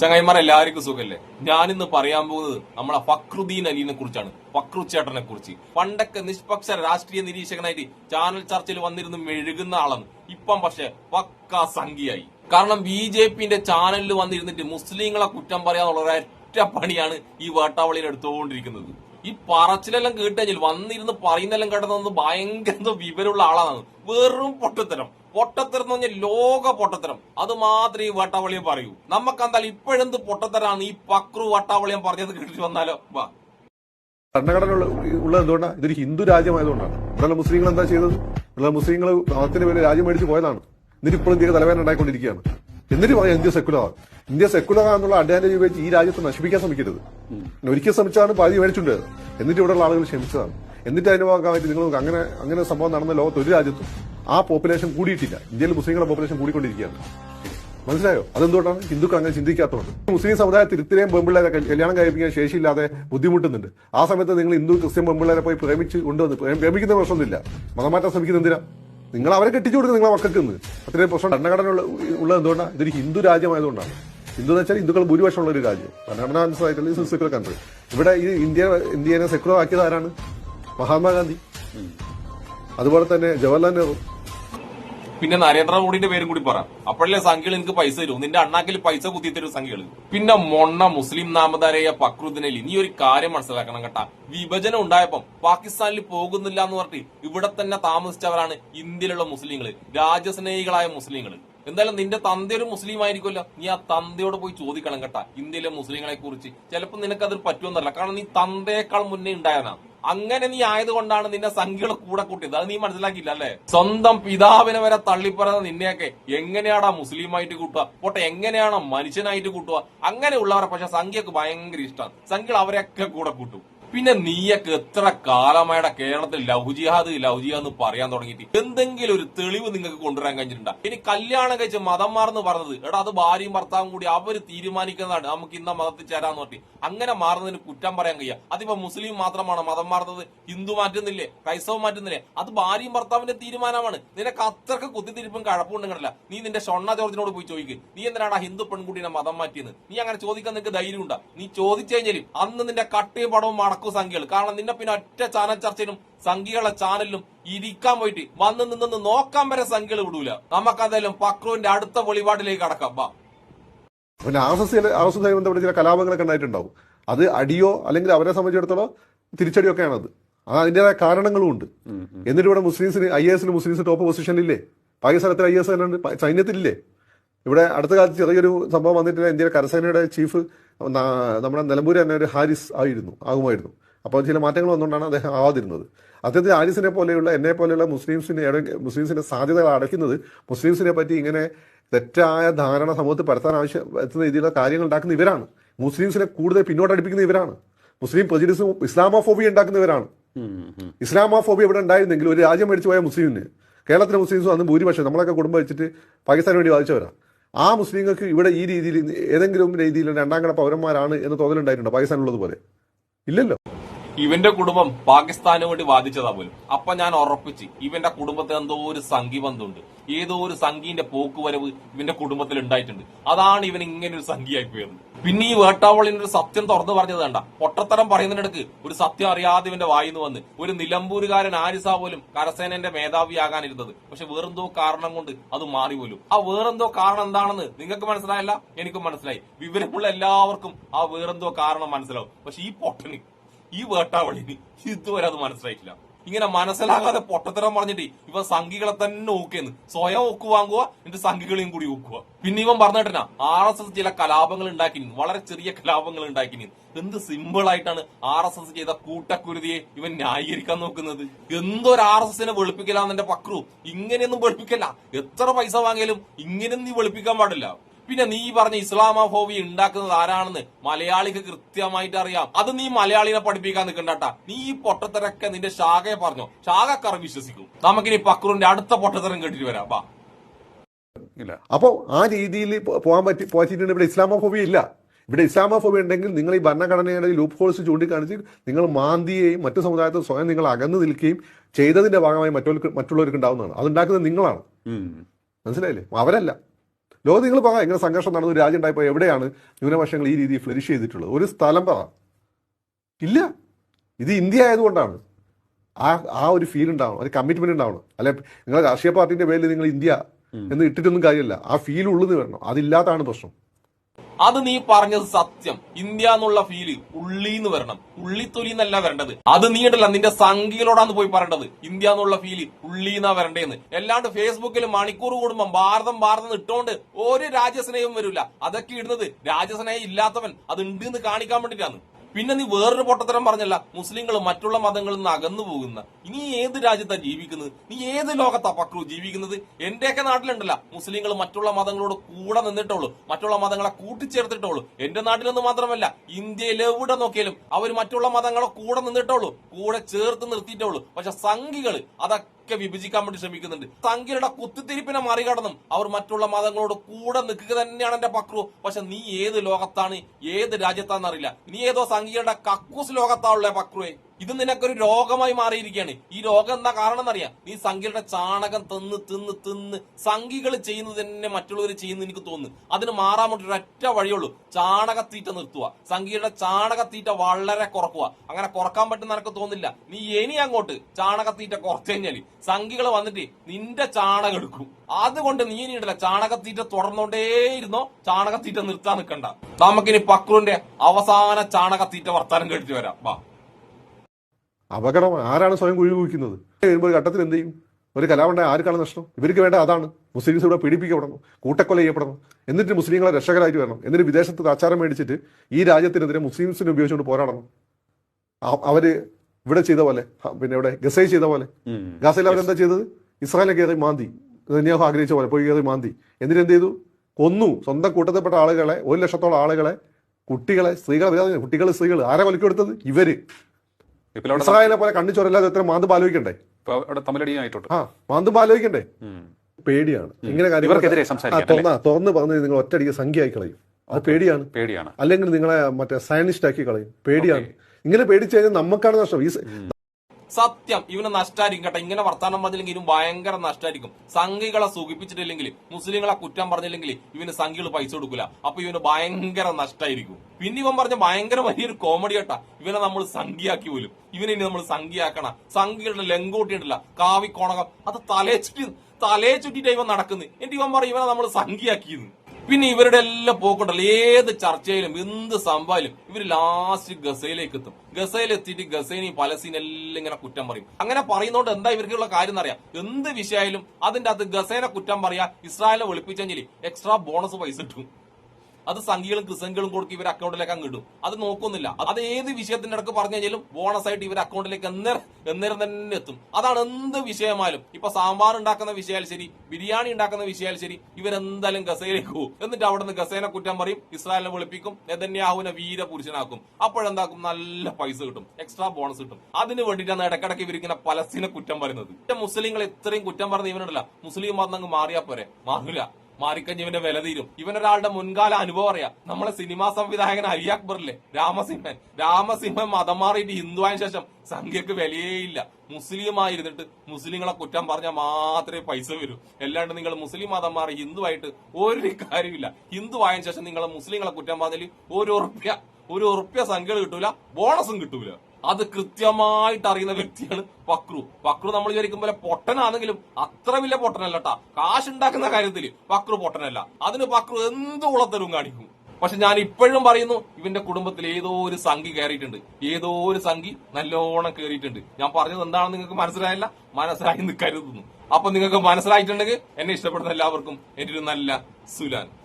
ചങ്ങായിമാർ എല്ലാവർക്കും സുഖല്ലേ? ഞാനിന്ന് പറയാൻ പോകുന്നത് നമ്മളെ ഫക്രുദ്ദീൻ അലീനെ കുറിച്ചാണ്. ഫക്രു ചേട്ടനെ കുറിച്ച്. പണ്ടൊക്കെ നിഷ്പക്ഷ രാഷ്ട്രീയ നിരീക്ഷകനായിട്ട് ചാനൽ ചർച്ചയിൽ വന്നിരുന്ന് മെഴുകുന്ന ആളാണ്. ഇപ്പം പക്ഷെ പക്ക സംഖ്യയായി. കാരണം ബി ജെ പിന്റെ ചാനലിൽ വന്നിരുന്നിട്ട് മുസ്ലിങ്ങളെ കുറ്റം പറയാന്നുള്ള ഒരൊറ്റ പണിയാണ് ഈ വേട്ടാവളിയിൽ എടുത്തുകൊണ്ടിരിക്കുന്നത്. ഈ പറച്ചിലെല്ലാം കേട്ടുകഴിഞ്ഞാൽ വന്നിരുന്ന് പറയുന്നെല്ലാം കേട്ടതെന്ന് ഭയങ്കര വിവരമുള്ള ആളാണ്. വെറും പൊട്ടത്തരം. പൊട്ടത്തരം എന്ന് പറഞ്ഞാൽ ലോക പൊട്ടത്തരം. അത് മാത്രമേ ഈ വട്ടാവളിയം പറയൂ. നമുക്ക് എന്തായാലും ഇപ്പോഴെന്ത് പൊട്ടത്തരാണ് ഈ പക്രു വട്ടാവളിയം പറഞ്ഞത് കേട്ടിട്ട് വന്നാലോ? വാ. ഭരണഘടന ഉള്ള ഉള്ളത് എന്തുകൊണ്ടാണ് ഇതൊരു ഹിന്ദു രാജ്യമായതുകൊണ്ടാണ്. ഇവിടെ മുസ്ലിങ്ങൾ എന്താ ചെയ്തത്? ഇവിടെ മുസ്ലിങ്ങൾ മതത്തിന് പേര് രാജ്യം മേടിച്ച് പോയതാണ്. എന്നിട്ട് ഇപ്പോഴും തീരെ തലവേദന ഉണ്ടായിക്കൊണ്ടിരിക്കുകയാണ്. എന്നിട്ട് പറയാം ഇന്ത്യ സെക്കുലറാണ് ഇന്ത്യ സെക്കുലറാണെന്നുള്ള അഡ്വാന്റേജ് ഉപയോഗിച്ച് ഈ രാജ്യത്തെ നശിപ്പിക്കാൻ ശ്രമിക്കരുത്. ഒരിക്കലും ശ്രമിച്ചാണ് പാതി മേടിച്ചിട്ടുണ്ട് എന്നിട്ട് ഇവിടെയുള്ള ആളുകൾ ക്ഷമിച്ചതാണ്. എന്നിട്ട് അതിന്റെ ഭാഗമായിട്ട് നിങ്ങൾ അങ്ങനെ അങ്ങനെ സംഭവം നടന്ന ലോകത്ത് ഒരു രാജ്യത്തും ആ പോപ്പുലേഷൻ കൂടിയിട്ടില്ല. ഇന്ത്യയിൽ മുസ്ലിങ്ങളുടെ പോപ്പുലേഷൻ കൂടിക്കൊണ്ടിരിക്കുകയാണ്. മനസ്സിലായോ? അതെന്തുകൊണ്ടാണ്? ഹിന്ദുക്കൾ അങ്ങനെ ചിന്തിക്കാത്തതുകൊണ്ട്. മുസ്ലിം സമുദായത്തിൽ ഇത്രയും പെൺപിള്ളേരെ കല്യാണം കഴിപ്പിക്കാൻ ശേഷിയില്ലാതെ ബുദ്ധിമുട്ടുന്നുണ്ട്. ആ സമയത്ത് നിങ്ങൾ ഹിന്ദു ക്രിസ്ത്യൻ പെൺപിള്ളേരെ പോയി പ്രേമിച്ച് കൊണ്ടുവന്ന് പ്രേമിക്കുന്ന പ്രശ്നമൊന്നുമില്ല. മതമാറ്റം ശ്രമിക്കുന്ന എന്തിനാ? നിങ്ങൾ അവരെ കെട്ടിച്ചു കൊടുക്കുക നിങ്ങളെ മക്കൾക്ക് നിന്ന് അത്രയും പ്രശ്നം ഭരണഘടന ഉള്ള ഉള്ളത് എന്തുകൊണ്ടാണ് ഇതൊരു ഹിന്ദു രാജ്യമായതുകൊണ്ടാണ്. ഹിന്ദു എന്ന് വെച്ചാൽ ഹിന്ദുക്കൾ ഭൂരിപക്ഷമുള്ള ഒരു രാജ്യം. ഭരണഘടന അനുസരിച്ചായിട്ടുള്ള സെക്യുലർ കൺട്രി ഇവിടെ ഈ ഇന്ത്യ ഇന്ത്യനെ സെക്യുലർ ആക്കിയത് ആരാണ്? മഹാത്മാഗാന്ധി. അതുപോലെ തന്നെ ജവഹർലാൽ നെഹ്റു. പിന്നെ നരേന്ദ്രമോദിന്റെ പേരും കൂടി പറ. അപ്പോഴല്ലേ സംഖ്യകൾ എനിക്ക് പൈസ തരും. നിന്റെ അണ്ണാക്കിൽ പൈസ കുത്തി തരും സംഖ്യകൾ. പിന്നെ മൊണ്ണ മുസ്ലിം നാമധാരയ പക്രുദ്ദിനലി നീ ഒരു കാര്യം മനസ്സിലാക്കണം കേട്ടാ. വിഭജനം ഉണ്ടായപ്പം പാകിസ്ഥാനിൽ പോകുന്നില്ല എന്ന് പറഞ്ഞിട്ട് ഇവിടെ തന്നെ താമസിച്ചവരാണ് ഇന്ത്യയിലുള്ള മുസ്ലിങ്ങൾ രാജ്യസ്നേഹികളായ മുസ്ലിങ്ങൾ എന്തായാലും നിന്റെ തന്ത ഒരു മുസ്ലിം ആയിരിക്കുമല്ലോ. നീ ആ തന്തയോട് പോയി ചോദിക്കണം കേട്ടാ. ഇന്ത്യയിലെ മുസ്ലിങ്ങളെ കുറിച്ച് ചിലപ്പോൾ നിനക്കത് പറ്റുമെന്നല്ല. കാരണം നീ തന്തയേക്കാൾ മുന്നേ ഉണ്ടായതാണ് അങ്ങനെ നീ ആയതുകൊണ്ടാണ് നിന്നെ സംഖ്യകൾ കൂടെ കൂട്ടിയത്. അത് നീ മനസ്സിലാക്കിയില്ല അല്ലേ? സ്വന്തം പിതാവിനെ വരെ തള്ളിപ്പറയുന്ന നിന്നെയൊക്കെ എങ്ങനെയാടാ മുസ്ലിമായിട്ട് കൂട്ടുക? പോട്ടെ എങ്ങനെയാണ് മനുഷ്യനായിട്ട് കൂട്ടുക? അങ്ങനെയുള്ളവരെ പക്ഷെ സംഖ്യക്ക് ഭയങ്കര ഇഷ്ടമാണ് സംഖ്യകൾ അവരെയൊക്കെ കൂടെ കൂട്ടും. പിന്നെ നീയൊക്കെ എത്ര കാലമായുടെ കേരളത്തിൽ ലവ് ജിഹാദ് ലവ് ജിഹാദ് എന്ന് പറയാൻ തുടങ്ങിയിട്ട്. എന്തെങ്കിലും ഒരു തെളിവ് നിങ്ങൾക്ക് കൊണ്ടുവരാൻ കഴിഞ്ഞിട്ടുണ്ടോ? ഇനി കല്യാണം കഴിച്ച് മതം മാറുന്നു പറഞ്ഞത് എടാ അത് ഭാര്യയും ഭർത്താവും കൂടി അവർ തീരുമാനിക്കുന്നതാണ്. നമുക്ക് ഇന്ന മതത്തിൽ ചേരാന്ന് പറഞ്ഞിട്ട്. അങ്ങനെ മാറുന്നതിന് കുറ്റം പറയാൻ കഴിയുക അതിപ്പോ മുസ്ലിം മാത്രമാണ് മതം മാറുന്നത്? ഹിന്ദു മാറ്റുന്നില്ലേ? ക്രൈസ്തവ മാറ്റുന്നില്ലേ? അത് ഭാര്യയും ഭർത്താവിന്റെ തീരുമാനമാണ്. നിനക്ക് അത്രയ്ക്ക് കുത്തിത്തിരിപ്പും കഴപ്പുണ്ടെങ്കിലല്ല നീ നിന്റെ ഷൊണ്ണ ജോർജിനോട് പോയി ചോദിക്ക്. നീ എന്തിനാണ് ഹിന്ദു പെൺകുട്ടീനെ മതം മാറ്റിയെന്ന്? നീ അങ്ങനെ ചോദിക്കാൻ നിനക്ക് ധൈര്യം ഉണ്ടാ നീ ചോദിച്ചു കഴിഞ്ഞാലും അന്ന് നിന്റെ കട്ടയും പടവും മടക്കും സംഖ്യകൾ കാരണം നിന്നെ പിന്നെ ഒറ്റ ചാനൽ ചർച്ചയിലും സംഖ്യകളെ ചാനലിലും ഇരിക്കാൻ പോയിട്ട് വന്ന് നിന്ന് നോക്കാൻ വരെ സംഖ്യകൾ വിടൂല. നമുക്കതെല്ലാം പക്രുവിന്റെ അടുത്ത വെളിപാടിലേക്ക് കടക്കാം. വാ പിന്നെ R S S R S S ബന്ധപ്പെട്ട ചില കലാപങ്ങളൊക്കെ ഉണ്ടായിട്ടുണ്ടാവും. അത് അടിയോ അല്ലെങ്കിൽ അവരെ സംബന്ധിച്ചിടത്തോളം തിരിച്ചടിയൊക്കെയാണ് അത് അത് അതിന്റെതായ കാരണങ്ങളും ഉണ്ട്. എന്നിട്ട് ഇവിടെ മുസ്ലിംസിന് ഐ എസിന് മുസ്ലിംസ് ടോപ്പ് പൊസിഷനിലില്ലേ? പാകിസ്ഥാനത്തിൽ ഐ എസ് സൈന്യത്തിലില്ലേ? ഇവിടെ അടുത്ത കാലത്ത് ചെറിയൊരു സംഭവം വന്നിട്ടില്ല. ഇന്ത്യയിലെ കരസേനയുടെ ചീഫ് നമ്മുടെ നിലമ്പൂർ തന്നെ ഒരു ഹാരിസ് ആയിരുന്നു ആകുമായിരുന്നു. അപ്പോൾ ചില മാറ്റങ്ങൾ വന്നുകൊണ്ടാണ് അദ്ദേഹം ആവാതിരുന്നത്. അദ്ദേഹത്തിന് ഹാരിസിനെ പോലെയുള്ള എന്നെ പോലെയുള്ള മുസ്ലിംസിനെ മുസ്ലിംസിന്റെ സാധ്യതകൾ അടയ്ക്കുന്നത് മുസ്ലിംസിനെ പറ്റി ഇങ്ങനെ തെറ്റായ ധാരണ സമൂഹത്തിൽ പരത്താൻ ആവശ്യം എത്തുന്ന രീതിയിലുള്ള കാര്യങ്ങൾ ഉണ്ടാക്കുന്ന ഇവരാണ്. മുസ്ലിംസിനെ കൂടുതൽ പിന്നോട്ടടിപ്പിക്കുന്ന ഇവരാണ്. മുസ്ലിം പ്രജിഡിസും ഇസ്ലാമോഫോബിയ ഉണ്ടാക്കുന്നവരാണ് ഇസ്ലാമോഫോബിയ ഇവിടെ ഉണ്ടായിരുന്നെങ്കിൽ ഒരു രാജ്യം മേടിച്ചു പോയ മുസ്ലിമിന് കേരളത്തിലെ മുസ്ലിംസും അന്ന് ഭൂരിപക്ഷം നമ്മളൊക്കെ കുടുംബം വെച്ചിട്ട് പാകിസ്ഥാന് വേണ്ടി വാദിച്ചവരാ. ആ മുസ്ലിങ്ങൾക്ക് ഇവിടെ ഈ രീതിയിൽ ഏതെങ്കിലും രീതിയിൽ രണ്ടാം കട പൗരന്മാരാണ് എന്ന് തോന്നലുണ്ടായിട്ടുണ്ടോ പാകിസ്ഥാനുള്ളത് പോലെ. ഇല്ലല്ലോ. ഇവന്റെ കുടുംബം പാകിസ്ഥാന് വേണ്ടി വാദിച്ചതാ പോലും. അപ്പൊ ഞാൻ ഉറപ്പിച്ച് ഇവന്റെ കുടുംബത്തിൽ എന്തോ ഒരു സംഘി ബന്ധമുണ്ട് ഏതോ ഒരു സംഖ്യന്റെ പോക്കുവരവ് ഇവന്റെ കുടുംബത്തിൽ ഉണ്ടായിട്ടുണ്ട്. അതാണ് ഇവൻ ഇങ്ങനെ ഒരു സംഘിയായി പോയത്. പിന്നെ ഈ വേട്ടാവളിന് ഒരു സത്യം തുറന്നു പറഞ്ഞത് വേണ്ട. പൊട്ടത്തരം പറയുന്നതിനിടക്ക് ഒരു സത്യം അറിയാതെ ഇവന്റെ വായിന്ന് വന്ന് ഒരു നിലമ്പൂരുകാരൻ ആരിസ പോലും കരസേനന്റെ മേധാവിയാകാനിരുന്നത്. പക്ഷെ വേറെന്തോ കാരണം കൊണ്ട് അത് മാറി പോലും. ആ വേറെന്തോ കാരണം എന്താണെന്ന് നിങ്ങൾക്ക് മനസ്സിലായല്ല? എനിക്കും മനസ്സിലായി. വിവരമുള്ള എല്ലാവർക്കും ആ വേറെന്തോ കാരണം മനസ്സിലാവും. പക്ഷെ ഈ പൊട്ടന് ഈ വേട്ടാവളിന് ഇതുവരെ അത് മനസ്സിലായിട്ടില്ല. ഇങ്ങനെ മനസ്സിലാകാതെ പൊട്ടത്തരം പറഞ്ഞിട്ട് ഇവ സംഘികളെ തന്നെ ഓക്കേന്ന് സ്വയം ഒക്കു വാങ്ങുക എന്നിട്ട് സംഘികളെയും കൂടി ഒക്കുക പിന്നെ ഇവൻ പറഞ്ഞിട്ടാ ആർ എസ് എസ് ചില കലാപങ്ങൾ ഉണ്ടാക്കി വളരെ ചെറിയ കലാപങ്ങൾ ഉണ്ടാക്കി എന്ത് സിമ്പിൾ ആയിട്ടാണ് ആർ എസ് എസ് ചെയ്ത കൂട്ടക്കുരുതിയെ ഇവൻ ന്യായീകരിക്കാൻ നോക്കുന്നത്? എന്തൊരു ആർ എസ് എസിനെ വെളുപ്പിക്കലാന്നെ പക്രു? ഇങ്ങനെയൊന്നും വെളുപ്പിക്കല്ല. എത്ര പൈസ വാങ്ങിയാലും ഇങ്ങനെയൊന്നും നീ വെളുപ്പിക്കാൻ പാടില്ല. പിന്നെ നീ പറഞ്ഞ ഇസ്ലാമോഫോബി ഉണ്ടാക്കുന്നത് ആരാണെന്ന് മലയാളിക്ക് കൃത്യമായിട്ട് അറിയാം. അത് നീ മലയാളിനെ പഠിപ്പിക്കാൻ നിൽക്കണ്ട നീ ഈ പൊട്ടത്തരൊക്കെ നിന്റെ ശാഖയെ പറഞ്ഞോ? ശാഖക്കാർ വിശ്വസിക്കും. നമുക്കിനി പക്രൂന്റെ അടുത്ത പൊട്ടത്തരം കേട്ടിട്ട് വരാം. വാ. ഇല്ല. അപ്പോൾ ആ രീതിയിൽ പോകാൻ പറ്റി പോയിട്ടുണ്ട് ഇവിടെ ഇസ്ലാമോഫോബിയ ഇല്ല. ഇവിടെ ഇസ്ലാമോഫോബിയ ഉണ്ടെങ്കിൽ നിങ്ങൾ ഈ ഭരണഘടനയുടെ ലൂപ്പ് ഹോൾസ് ചൂണ്ടിക്കാണിച്ച് നിങ്ങൾ മാന്തിയെയും മറ്റു സമുദായത്തെ സ്വയം നിങ്ങൾ അകന്നു നിൽക്കുകയും ചെയ്തതിന്റെ ഭാഗമായി മറ്റുള്ളവർക്ക് മറ്റുള്ളവർക്ക് ഉണ്ടാവുന്നതാണ്. അതുണ്ടാക്കുന്നത് നിങ്ങളാണ്. മനസ്സിലായില്ലേ? അവരല്ല. ലോകം നിങ്ങൾ പറ എങ്ങനെ സംഘർഷം നടന്നു രാജ്യം ഉണ്ടായപ്പോൾ എവിടെയാണ് ന്യൂനപക്ഷങ്ങൾ ഈ രീതിയിൽ ഫ്ലരിഷ് ചെയ്തിട്ടുള്ളത്? ഒരു സ്ഥലം പറ. ഇല്ല. ഇത് ഇന്ത്യ ആയതുകൊണ്ടാണ്. ആ ആ ഒരു ഫീൽ ഉണ്ടാവണം ഒരു കമ്മിറ്റ്മെന്റ് ഉണ്ടാവണം. അല്ലെ നിങ്ങളെ രാഷ്ട്രീയ പാർട്ടിന്റെ പേരിൽ നിങ്ങൾ ഇന്ത്യ എന്ന് ഇട്ടിട്ടൊന്നും കാര്യമില്ല. ആ ഫീൽ ഉള്ളത് വരണം. അതില്ലാത്തതാണ് പ്രശ്നം. അത് നീ പറഞ്ഞത് സത്യം. ഇന്ത്യ എന്നുള്ള ഫീൽ ഉള്ളിന്ന് വരണം. ഉള്ളിത്തൊലി എന്നല്ല വരേണ്ടത്. അത് നീ ഉണ്ടല്ല നിന്റെ സംഖ്യയിലോടാന്ന് പോയി പറയേണ്ടത്. ഇന്ത്യ എന്നുള്ള ഫീൽ ഉള്ളിന്നാ വരണ്ടേന്ന്. അല്ലാണ്ട് ഫേസ്ബുക്കിൽ മണിക്കൂർ കൂടുമ്പം ഭാരതം ഭാരതം ഇട്ടോണ്ട് ഒരു രാജ്യസ്നേഹം വരില്ല അതൊക്കെ ഇടുന്നത് രാജ്യസ്നേഹം ഇല്ലാത്തവൻ. അത് ഉണ്ട് എന്ന് കാണിക്കാൻ വേണ്ടിട്ടാണ് പിന്നെ നീ വേറൊരു പൊട്ടത്തരം പറഞ്ഞല്ല. മുസ്ലിങ്ങൾ മറ്റുള്ള മതങ്ങളിൽ നിന്ന് അകന്നു പോകുന്ന. ഇനി ഏത് രാജ്യത്താ ജീവിക്കുന്നത്? നീ ഏത് ലോകത്താ പക്രു ജീവിക്കുന്നത്? എന്റെയൊക്കെ നാട്ടിലുണ്ടല്ല. മുസ്ലിങ്ങൾ മറ്റുള്ള മതങ്ങളോട് കൂടെ നിന്നിട്ടുള്ളൂ മറ്റുള്ള മതങ്ങളെ കൂട്ടിച്ചേർത്തിട്ടുള്ളൂ എന്റെ നാട്ടിലൊന്നും മാത്രമല്ല. ഇന്ത്യയിൽ എവിടെ നോക്കിയാലും അവർ മറ്റുള്ള മതങ്ങളെ കൂടെ നിന്നിട്ടുള്ളൂ കൂടെ ചേർത്ത് നിർത്തിയിട്ടുള്ളൂ പക്ഷെ സംഘികൾ അതൊക്കെ വിഭജിക്കാൻ വേണ്ടി ശ്രമിക്കുന്നുണ്ട്. സംഘികളുടെ കുത്തിത്തിരിപ്പിനെ മറികടന്നും അവർ മറ്റുള്ള മതങ്ങളോട് കൂടെ നിൽക്കുക തന്നെയാണ് എന്റെ പക്രു. പക്ഷെ നീ ഏത് ലോകത്താണ് ഏത് രാജ്യത്താണെന്നറിയില്ല നീ ഏതോ സംഘികളുടെ കക്കൂസ് ലോകത്താണുള്ള പക്രുവേ. ഇത് നിനക്കൊരു രോഗമായി മാറിയിരിക്കുകയാണ്. ഈ രോഗം എന്താ കാരണം എന്നറിയാം നീ സംഖ്യയുടെ ചാണകം തിന്ന് തിന്ന് തിന്ന് സംഖ്യകൾ ചെയ്യുന്നത് തന്നെ മറ്റുള്ളവർ ചെയ്യുന്നു എനിക്ക് തോന്നുന്നു. അതിന് മാറാൻ വേണ്ടി ഒരൊറ്റ വഴിയുള്ളൂ. ചാണകത്തീറ്റ നിർത്തുക. സംഖ്യയുടെ ചാണകത്തീറ്റ വളരെ കുറക്കുക. അങ്ങനെ കുറയ്ക്കാൻ പറ്റുന്ന നിനക്ക് തോന്നില്ല. നീ ഇനി അങ്ങോട്ട് ചാണകത്തീറ്റ കുറച്ചു കഴിഞ്ഞാൽ സംഘികൾ വന്നിട്ട് നിന്റെ ചാണകം എടുക്കും. അതുകൊണ്ട് നീ ഇനി ഉണ്ടല്ല ചാണകത്തീറ്റ തുടർന്നുകൊണ്ടേയിരുന്നോ ചാണകത്തീറ്റ നിർത്താൻ നിൽക്കണ്ട നമുക്കിനി പക്രുവിന്റെ അവസാന ചാണകത്തീറ്റ വർത്താനം കഴിച്ചു വരാം. വാ അപകടം ആരാണ് സ്വയം കുഴി കുഴിക്കുന്നത് വരുമ്പോൾ ഒരു ഘട്ടത്തിൽ എന്ത് ചെയ്യും? ഒരു കലാപുണ്ടായ ആർക്കാണ് നഷ്ടം? ഇവർക്ക് വേണ്ട അതാണ്. മുസ്ലിംസ് ഇവിടെ പീഡിപ്പിക്കപ്പെടണം കൂട്ടക്കൊല ചെയ്യപ്പെടണം. എന്നിട്ട് മുസ്ലിങ്ങളെ രക്ഷകരായിട്ട് വരണം. എന്നിട്ട് വിദേശത്ത് ആചാരം മേടിച്ചിട്ട് ഈ രാജ്യത്തിനെതിരെ മുസ്ലിംസിനെ ഉപയോഗിച്ചുകൊണ്ട് പോരാടണം. അവർ ഇവിടെ ചെയ്ത പോലെ പിന്നെ ഇവിടെ ഗസൈ ചെയ്ത പോലെ. ഗസയിൽ അവരെന്താ ചെയ്തത്? ഇസ്രായേലിനെ കയറി മാന്തി. നെന്യാഹു ആഗ്രഹിച്ച പോലെ പോയി കയറി മാന്തി. എന്നിട്ട് എന്ത് ചെയ്തു? കൊന്നു. സ്വന്തം കൂട്ടത്തിൽപ്പെട്ട ആളുകളെ ഒരു ലക്ഷത്തോളം ആളുകളെ കുട്ടികളെ സ്ത്രീകളെ കുട്ടികൾ സ്ത്രീകൾ ആരെ കൊലക്കെടുത്തത് ഇവർ. ഇസ്രായേലിനെ പോലെ കണ്ണു ചൊരല്ലാതെ എത്ര മാന്ത് ആലോചിക്കണ്ടേ ഇപ്പൊ അവിടെ തമ്മിലടിയായിട്ടുണ്ട് ആ മാന്തും ആലോചിക്കണ്ടേ പേടിയാണ്. ഇങ്ങനെ കാര്യം തുറന്ന തുറന്ന് പറഞ്ഞ് നിങ്ങൾ ഒറ്റയടിക്ക് സംഖ്യ ആയി കളയും അത് പേടിയാണ്. പേടിയാണ്. അല്ലെങ്കിൽ നിങ്ങളെ മറ്റേ സയനിസ്റ്റ് ആക്കി കളയും. പേടിയാണ്. ഇങ്ങനെ പേടിച്ചു കഴിഞ്ഞാൽ നമുക്കാണ് നഷ്ടം. ഈ സത്യം. ഇവന് നഷ്ടമായിരിക്കും കേട്ടോ. ഇങ്ങനെ വർത്താനം പറഞ്ഞില്ലെങ്കിൽ ഇവന് ഭയങ്കര നഷ്ടമായിരിക്കും സംഘികളെ സുഖിപ്പിച്ചിട്ടില്ലെങ്കിൽ മുസ്ലിങ്ങളെ കുറ്റം പറഞ്ഞില്ലെങ്കിൽ ഇവന് സംഘികൾ പൈസ കൊടുക്കില്ല അപ്പൊ ഇവന് ഭയങ്കര നഷ്ടമായിരിക്കും പിന്നെ ഇവൻ പറഞ്ഞ ഭയങ്കര വലിയൊരു കോമഡി കേട്ടാ. ഇവനെ നമ്മൾ സംഖ്യയാക്കി പോലും. ഇവനെ ഇനി നമ്മൾ സംഖ്യയാക്കണ സംഘികളുടെ ലെങ്കോട്ടി ഉണ്ടല്ല. കാവിക്കോണകം. അത് തലേ ചുറ്റി തലേ ചുറ്റിട്ട് ഇവൻ നടക്കുന്നത് എന്നിട്ട് ഇവൻ പറയും ഇവനെ നമ്മൾ സംഖ്യയാക്കിയെന്ന് പിന്നെ ഇവരുടെ എല്ലാം പോക്കുണ്ടല്ലോ ഏത് ചർച്ചയിലും എന്ത് സംഭവമായാലും ഇവർ ലാസ്റ്റ് ഗസയിലേക്ക് എത്തും. ഗസയിലെത്തിയിട്ട് ഗസൈനെയും ഗസൈനി പലസ്തീൻ എല്ലാം ഇങ്ങനെ കുറ്റം പറയും. അങ്ങനെ പറയുന്നോണ്ട് എന്താ ഇവർക്കുള്ള കാര്യം എന്നറിയാം. എന്ത് വിഷയമായാലും അതിന്റെ അകത്ത് ഗസേനെ കുറ്റം പറയാ ഇസ്രായേലിനെ വെളുപ്പിച്ചെങ്കിൽ എക്സ്ട്രാ ബോണസ് പൈസ കിട്ടും. അത് സംഖ്യകളും ക്രിസംഖ്യകളും കൊടുക്കും ഇവർ അക്കൗണ്ടിലേക്ക് അങ്ങ് ഇടും. അത് നോക്കുന്നില്ല. അത് ഏത് വിഷയത്തിന്റെ ഇടയ്ക്ക് പറഞ്ഞു കഴിഞ്ഞാലും ബോണസ് ആയിട്ട് ഇവർ അക്കൗണ്ടിലേക്ക് എന്നേരം തന്നെ എത്തും. അതാണ് എന്ത് വിഷയമായാലും. ഇപ്പൊ സാമ്പാർ ഉണ്ടാക്കുന്ന വിഷയാൽ ശരി ബിരിയാണി ഉണ്ടാക്കുന്ന വിഷയാൽ ശരി ഇവരെന്തായാലും ഗസയിലേക്ക് പോകും. എന്നിട്ട് അവിടെ നിന്ന് ഗസേനെ കുറ്റം പറയും ഇസ്രായേലിനെ വിളിപ്പിക്കും നെതന്യാഹുവിനെ വീരപുരുഷനാക്കും. അപ്പോഴെന്താക്കും? നല്ല പൈസ കിട്ടും. എക്സ്ട്രാ ബോണസ് കിട്ടും. അതിന് വേണ്ടിയിട്ടാണ് ഇടക്കിടക്ക് ഇവരിങ്ങനെ പലസ്തീനെ കുറ്റം പറയുന്നത്. മുസ്ലിങ്ങൾ ഇത്രയും കുറ്റം പറഞ്ഞ ഇവനുണ്ടല്ല മുസ്ലിം മതം അങ്ങ് മാറിയാ പോരെ. മാറില്ല മാറിക്കഴിഞ്ഞ ഇവന്റെ വില തീരും. ഇവനൊരാളുടെ മുൻകാല അനുഭവം അറിയാം. നമ്മളെ സിനിമാ സംവിധായകൻ അലി അക്ബറില്ലേ? രാമസിംഹൻ. രാമസിംഹൻ മതം മാറിയിട്ട് ആയ ശേഷം സംഖ്യക്ക് വിലയേയില്ല. മുസ്ലിമായിരുന്നിട്ട് മുസ്ലിങ്ങളെ കുറ്റം പറഞ്ഞാൽ മാത്രമേ പൈസ വരൂ. അല്ലാണ്ട് നിങ്ങൾ മുസ്ലിം മതം മാറി ഹിന്ദുവായിട്ട് ഒരു കാര്യമില്ല. ഹിന്ദു ആയതിനു ശേഷം നിങ്ങൾ മുസ്ലിങ്ങളെ കുറ്റം പറഞ്ഞാൽ ഒരു ഉറപ്പ്യ ഒരു ഉറപ്പ്യ സംഖ്യകൾ കിട്ടൂല ബോണസും കിട്ടൂല. അത് കൃത്യമായിട്ട് അറിയുന്ന വ്യക്തിയാണ് വക്രു. വക്രു നമ്മൾ വിചാരിക്കും പോലെ പൊട്ടനാണെങ്കിലും അത്ര വലിയ പൊട്ടനല്ല കേട്ടാ കാശുണ്ടാക്കുന്ന കാര്യത്തിൽ വക്രു പൊട്ടനല്ല. അതിന് പക്രു എന്ത് ഉളത്തരവും കാണിക്കും. പക്ഷെ ഞാൻ ഇപ്പോഴും പറയുന്നു ഇവന്റെ കുടുംബത്തിൽ ഏതോ ഒരു സംഖി കയറിയിട്ടുണ്ട്. ഏതോ ഒരു സംഖി നല്ലോണം കയറിയിട്ടുണ്ട്. ഞാൻ പറഞ്ഞത് എന്താണെന്ന് നിങ്ങൾക്ക് മനസ്സിലായില്ല? മനസ്സിലായി കരുതുന്നു. അപ്പൊ നിങ്ങൾക്ക് മനസ്സിലായിട്ടുണ്ടെങ്കിൽ എന്നെ ഇഷ്ടപ്പെടുന്ന എല്ലാവർക്കും എന്റെ ഒരു നല്ല സുലാൻ.